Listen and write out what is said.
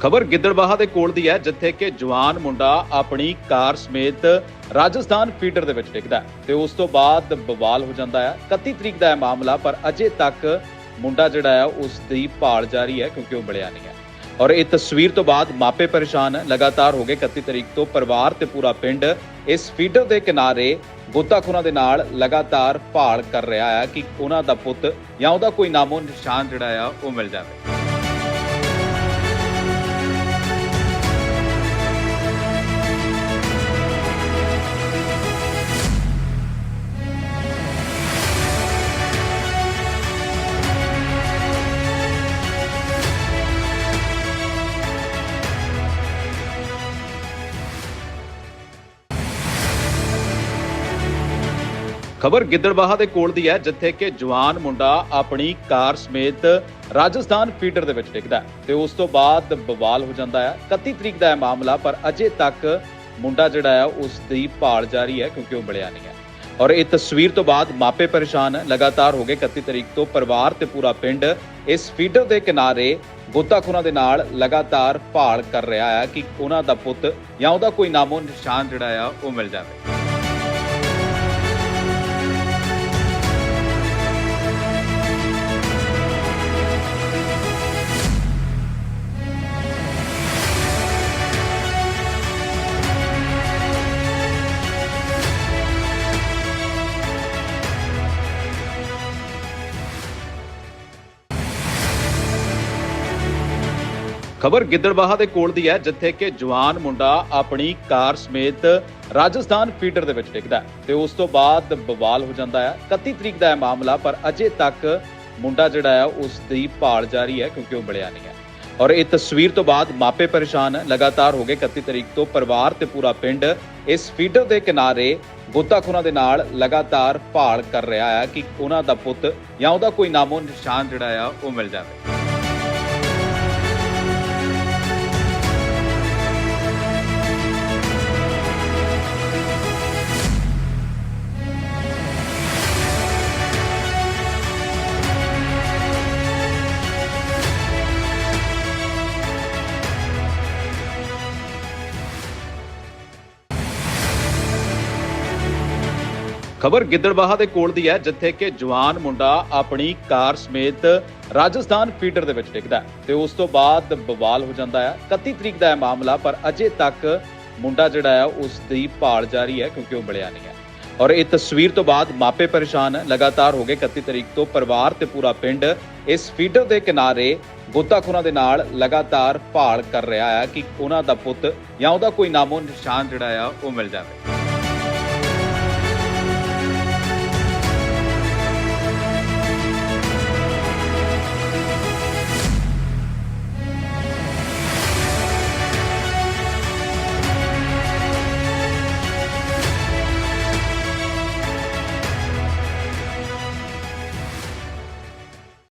ਖਬਰ ਗਿੱਦੜਬਾਹਾ ਦੇ ਕੋਲ ਦੀ ਹੈ, ਜਿੱਥੇ ਕਿ ਜਵਾਨ ਮੁੰਡਾ ਆਪਣੀ ਕਾਰ ਸਮੇਤ ਰਾਜਸਥਾਨ ਫੀਡਰ ਦੇ ਵਿੱਚ ਡਿੱਗਦਾ ਹੈ ਤੇ ਉਸ ਤੋਂ ਬਾਅਦ ਬਵਾਲ ਹੋ ਜਾਂਦਾ ਹੈ। 31 ਤਰੀਕ ਦਾ ਇਹ ਮਾਮਲਾ, ਪਰ ਅਜੇ ਤੱਕ ਮੁੰਡਾ ਜਿਹੜਾ ਹੈ, ਉਸ ਦੀ ਭਾਲ ਜਾਰੀ ਹੈ ਕਿਉਂਕਿ ਉਹ ਮਿਲਿਆ ਨਹੀਂ ਹੈ। ਔਰ ਇਹ ਤਸਵੀਰ ਤੋਂ ਬਾਅਦ ਮਾਪੇ ਪਰੇਸ਼ਾਨ ਹੈ, ਲਗਾਤਾਰ ਹੋ ਗਏ 31 ਤਰੀਕ ਤੋਂ, ਪਰਿਵਾਰ ਤੇ ਪੂਰਾ ਪਿੰਡ ਇਸ ਫੀਡਰ ਦੇ ਕਿਨਾਰੇ ਗੋਤਾਖੋਰਾਂ ਦੇ ਨਾਲ ਲਗਾਤਾਰ ਭਾਲ ਕਰ ਰਿਹਾ ਹੈ ਕਿ ਉਹਨਾਂ ਦਾ ਪੁੱਤ ਜਾਂ ਉਹਦਾ ਕੋਈ ਨਾਮੋ ਨਿਸ਼ਾਨ ਜਿਹੜਾ ਆ, ਉਹ ਮਿਲ ਜਾਵੇ। ਖਬਰ ਗਿੱਦੜਬਾਹਾ ਦੇ ਕੋਲ ਦੀ ਹੈ, ਜਿੱਥੇ ਕਿ ਜਵਾਨ ਮੁੰਡਾ ਆਪਣੀ ਕਾਰ ਸਮੇਤ ਰਾਜਸਥਾਨ ਫੀਡਰ ਦੇ ਵਿੱਚ ਡਿੱਗਦਾ ਹੈ ਤੇ ਉਸ ਤੋਂ ਬਾਅਦ ਬਵਾਲ ਹੋ ਜਾਂਦਾ ਹੈ। 31 ਤਰੀਕ ਦਾ ਇਹ ਮਾਮਲਾ, ਪਰ ਅਜੇ ਤੱਕ ਮੁੰਡਾ ਜਿਹੜਾ ਹੈ, ਉਸ ਦੀ ਭਾਲ ਜਾਰੀ ਹੈ ਕਿਉਂਕਿ ਉਹ ਮਿਲਿਆ ਨਹੀਂ ਹੈ। ਔਰ ਇਹ ਤਸਵੀਰ ਤੋਂ ਬਾਅਦ ਮਾਪੇ ਪਰੇਸ਼ਾਨ ਹੈ, ਲਗਾਤਾਰ ਹੋ ਗਏ 31 ਤਰੀਕ ਤੋਂ, ਪਰਿਵਾਰ ਤੇ ਪੂਰਾ ਪਿੰਡ ਇਸ ਫੀਡਰ ਦੇ ਕਿਨਾਰੇ ਗੋਤਾਖੋਰਾਂ ਦੇ ਨਾਲ ਲਗਾਤਾਰ ਭਾਲ ਕਰ ਰਿਹਾ ਹੈ ਕਿ ਉਹਨਾਂ ਦਾ ਪੁੱਤ ਜਾਂ ਉਹਦਾ ਕੋਈ ਨਾਮੋ ਨਿਸ਼ਾਨ ਜਿਹੜਾ ਆ, ਉਹ ਮਿਲ ਜਾਵੇ। ਖਬਰ ਗਿੱਦੜਬਾਹਾ ਦੇ ਕੋਲ ਦੀ ਹੈ, ਜਿੱਥੇ ਕਿ ਜਵਾਨ ਮੁੰਡਾ ਆਪਣੀ ਕਾਰ ਸਮੇਤ ਰਾਜਸਥਾਨ ਫੀਡਰ ਦੇ ਵਿੱਚ ਡਿੱਗਦਾ ਹੈ ਤੇ ਉਸ ਤੋਂ ਬਾਅਦ ਬਵਾਲ ਹੋ ਜਾਂਦਾ ਹੈ। 31 ਤਰੀਕ ਦਾ ਇਹ ਮਾਮਲਾ, ਪਰ ਅਜੇ ਤੱਕ ਮੁੰਡਾ ਜਿਹੜਾ ਹੈ, ਉਸ ਦੀ ਭਾਲ ਜਾਰੀ ਹੈ ਕਿਉਂਕਿ ਉਹ ਮਿਲਿਆ ਨਹੀਂ ਹੈ। ਔਰ ਇਹ ਤਸਵੀਰ ਤੋਂ ਬਾਅਦ ਮਾਪੇ ਪਰੇਸ਼ਾਨ ਲਗਾਤਾਰ ਹੋ ਗਏ 31 ਤਰੀਕ ਤੋਂ, ਪਰਿਵਾਰ ਤੇ ਪੂਰਾ ਪਿੰਡ ਇਸ ਫੀਡਰ ਦੇ ਕਿਨਾਰੇ ਗੋਤਾਖੋਰਾਂ ਦੇ ਨਾਲ ਲਗਾਤਾਰ ਭਾਲ ਕਰ ਰਿਹਾ ਹੈ ਕਿ ਉਹਨਾਂ ਦਾ ਪੁੱਤ ਜਾਂ ਉਹਦਾ ਕੋਈ ਨਾਮੋ ਨਿਸ਼ਾਨ ਜਿਹੜਾ ਆ, ਉਹ ਮਿਲ ਜਾਵੇ। ਖਬਰ ਗਿੱਦੜਬਾਹਾ ਦੇ ਕੋਲ ਦੀ ਹੈ, ਜਿੱਥੇ ਕਿ ਜਵਾਨ ਮੁੰਡਾ ਆਪਣੀ ਕਾਰ ਸਮੇਤ ਰਾਜਸਥਾਨ ਫੀਡਰ ਦੇ ਵਿੱਚ ਡਿੱਗਦਾ ਹੈ ਤੇ ਉਸ ਤੋਂ ਬਾਅਦ ਬਵਾਲ ਹੋ ਜਾਂਦਾ ਹੈ। 31 ਤਰੀਕ ਦਾ ਇਹ ਮਾਮਲਾ, ਪਰ ਅਜੇ ਤੱਕ ਮੁੰਡਾ ਜਿਹੜਾ ਹੈ, ਉਸ ਦੀ ਭਾਲ ਜਾਰੀ ਹੈ ਕਿਉਂਕਿ ਉਹ ਮਿਲਿਆ ਨਹੀਂ ਹੈ। ਔਰ ਇਹ ਤਸਵੀਰ ਤੋਂ ਬਾਅਦ ਮਾਪੇ ਪਰੇਸ਼ਾਨ ਲਗਾਤਾਰ ਹੋ ਗਏ 31 ਤਰੀਕ ਤੋਂ, ਪਰਿਵਾਰ ਤੇ ਪੂਰਾ ਪਿੰਡ ਇਸ ਫੀਡਰ ਦੇ ਕਿਨਾਰੇ ਗੋਤਾਖੋਰਾਂ ਦੇ ਨਾਲ ਲਗਾਤਾਰ ਭਾਲ ਕਰ ਰਿਹਾ ਹੈ ਕਿ ਉਹਨਾਂ ਦਾ ਪੁੱਤ ਜਾਂ ਉਹਦਾ ਕੋਈ ਨਾਮੋ ਨਿਸ਼ਾਨ ਜਿਹੜਾ ਆ, ਉਹ ਮਿਲ ਜਾਵੇ।